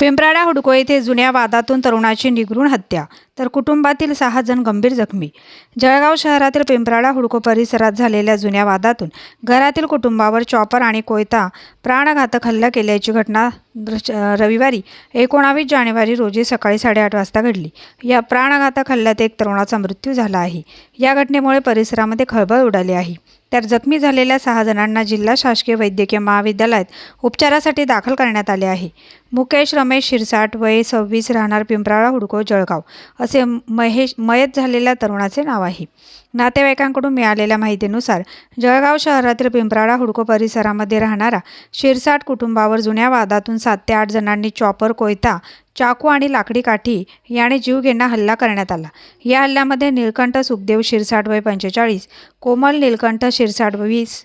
पिंपराडा हुडको येथे जुन्या वादातून तरुणाची निगरून हत्या तर कुटुंबातील सहा जण गंभीर जखमी. जळगाव शहरातील पिंपराडा हुडको परिसरात झालेल्या जुन्या वादातून घरातील कुटुंबावर चॉपर आणि कोयता प्राणघातक हल्ला केल्याची घटना र- रविवारी एकोणावीस जानेवारी रोजी सकाळी साडेआठ वाजता घडली. या प्राणघातक हल्ल्यात एक तरुणाचा मृत्यू झाला आहे. या घटनेमुळे परिसरामध्ये खळबळ उडाली आहे. तर जखमी झालेल्या सहा जणांना जिल्हा शासकीय वैद्यकीय महाविद्यालयात उपचारासाठी दाखल करण्यात आले आहे. मुकेश रमेश शिरसाट वय सव्वीस राहणार पिंपराळा हुडको जळगाव. असे महेश मयत झालेल्या तरुणाचे नाव आहे. नातेवाईकांकडून मिळालेल्या माहितीनुसार जळगाव शहरातील पिंपराळा हुडको परिसरामध्ये राहणारा शिरसाट कुटुंबावर जुन्या वादातून सात ते आठ जणांनी चॉपर कोयता चाकू आणि लाकडी काठी याने जीवघेणा हल्ला करण्यात आला. या हल्ल्यामध्ये नीलकंठ सुखदेव शिरसाट वय पंचेचाळीस कोमल नीलकंठ शिरसाट वीस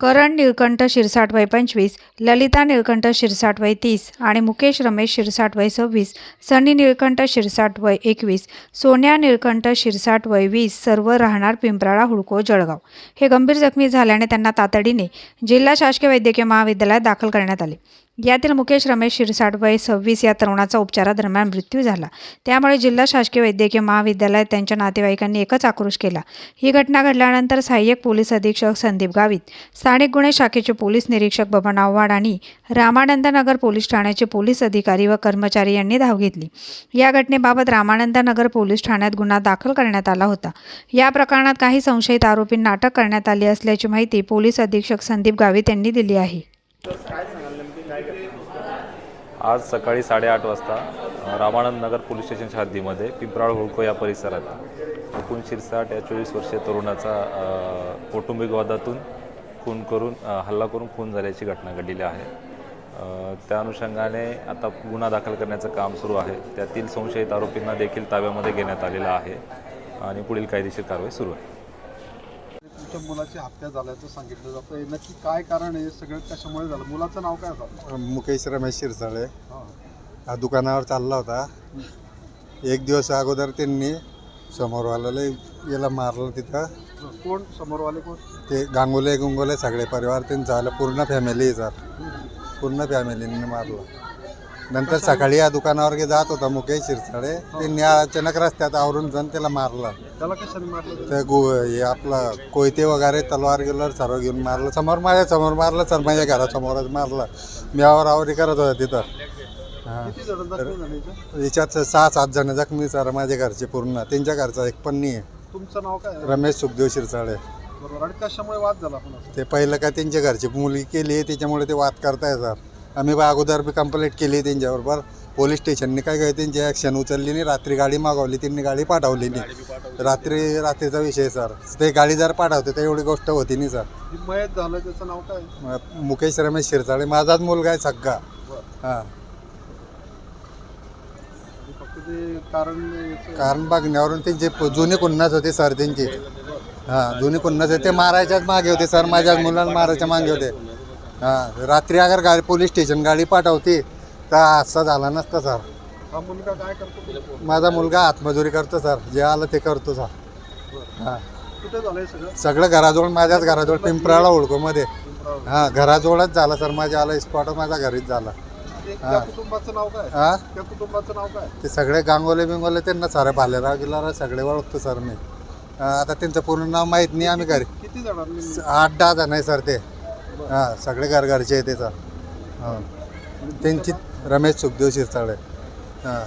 करण निळकंठ शिरसाट वय पंचवीस ललिता निळकंठ शिरसाट वय तीस आणि मुकेश रमेश शिरसाट वय सव्वीस सनी निळकंठ शिरसाट वय एकवीस सोन्या निळकंठ शिरसाट वय वीस सर्व राहणार पिंपराळा हुडको जळगाव. हे गंभीर जखमी झाल्याने त्यांना तातडीने जिल्हा शासकीय वैद्यकीय महाविद्यालयात दाखल करण्यात आले. यातील मुकेश रमेश शिरसाट वय सव्वीस या तरुणाचा उपचारादरम्यान मृत्यू झाला. त्यामुळे जिल्हा शासकीय वैद्यकीय महाविद्यालयात त्यांच्या नातेवाईकांनी एकच आक्रोश केला. ही घटना घडल्यानंतर सहाय्यक पोलीस अधीक्षक संदीप गावित स्थानिक गुन्हे शाखेचे पोलीस निरीक्षक बबन आव्हाड आणि रामानंदनगर पोलीस ठाण्याचे पोलीस अधिकारी व कर्मचारी यांनी धाव घेतली. या घटनेबाबत रामानंदनगर पोलीस ठाण्यात गुन्हा दाखल करण्यात आला होता. या प्रकरणात काही संशयित आरोपींना अटक करण्यात आली असल्याची माहिती पोलीस अधीक्षक संदीप गावित यांनी दिली आहे. आज सकाळी साडेआठ वाजता रामानंद नगर पोलीस स्टेशनच्या हद्दीमध्ये पिंपराळ होळको या परिसरात मुकुंद शिरसाट या चोवीस वर्षीय तरुणाचा कौटुंबिक वादातून खून करून हल्ला करून खून झाल्याची घटना घडलेली आहे. त्या अनुषंगाने आता गुन्हा दाखल करण्याचं काम सुरू आहे. त्यातील संशयित आरोपींना देखील ताब्यामध्ये घेण्यात आलेला आहे आणि पुढील कायदेशीर कारवाई सुरू आहे. तुमच्या मुलाची हत्या झाल्याचं सांगितलं जातं. नक्की काय कारण आहे? सगळं कशामुळे झालं? मुलाचं नाव काय झालं? मुकेश रमेश शिरसाळे. हां. दुकानावर चालला होता. एक दिवस अगोदर त्यांनी समोरवाल्याला याला मारलं तिथं. कोण? समोरवाले कोण? ते गांगुले गुंगोले सगळे परिवार त्यांचं आलं पूर्ण फॅमिली सर पूर्ण फॅमिलीने मारलं. नंतर सकाळी या दुकानावर गे जात होता मुकेश शिरसाळे. त्यांनी अचानक रस्त्यात आवरून जाऊन त्याला मारलं. त्याला कशाने मारलं त्याने? ते गो हे आपलं कोयते वगैरे तलवार गिलवार सर्व घेऊन मारलं. समोर माझ्यासमोर मारलं सर माझ्या घरासमोरच मारलं. मी आवरावरी करत होता तिथं. हां. किती जण जखमी झाले इथे? याच्यात सहा सात जण जखमी सर माझ्या घरचे पूर्ण. त्यांच्या घरचा एक पण नाही. आहे तुमचं नाव काय? आहे? रमेश सुखदेव बरोबर. आणि कशामुळे वाद झाला आपण ते पहिलं का त्यांच्या घरची मुलगी केली आहे त्याच्यामुळे ते वाद करताय सर. आम्ही बा अगोदर बी कंप्लेंट केली त्यांच्याबरोबर. पोलीस स्टेशनने काय काय त्यांची ॲक्शन उचलली नाही रात्री गाडी मागवली त्यांनी गाडी पाठवली नाही रात्री रात्रीचा विषय सर. ते गाडी जर पाठवते तर एवढी गोष्ट होती नाही सर. मयत झालं त्याचं नाव काय? मुकेश रमेश शिरसाळे माझाच मुलगा आहे सगळा. बरं. हां. कारण बघण्यावरून त्यांचे जुने कुन्नास होते सर त्यांचे. हां जुने कुन्नास होते ते मारायच्याच मागे होते सर. माझ्या मुलाला मारायच्या मागे होते. हां रात्री अगर गाडी पोलीस स्टेशन गाडी पाठवते तर असा झाला नसता सर. हा मुलगा काय करतो माझा मुलगा हातमजुरी करतो सर. जे आलं ते करतो सर. हां. कुठे झालंय सगळं? सगळं घराजवळ माझ्याच घराजवळ पिंपराळा ओळखोमध्ये. हां घराजवळच झालं सर. माझ्या आला स्पॉट माझ्या घरीच झाला. ते- त्या कुटुंबाचं नाव काय? हां? त्या कुटुंबाचं नाव काय? ते सगळे गांगोले बिंगोले त्यांना सारे भालेराव गिलारा सगळे ओळखतो सर मी. हां, आता त्यांचं पूर्ण नाव माहीत नाही आम्ही घरी. किती जणांनी? स- आठ दहा जण आहे सर ते. हां सगळे कारगारचे आहे ते सर हां. त्यांची रमेश सुखदेव शिरसाळे. हां.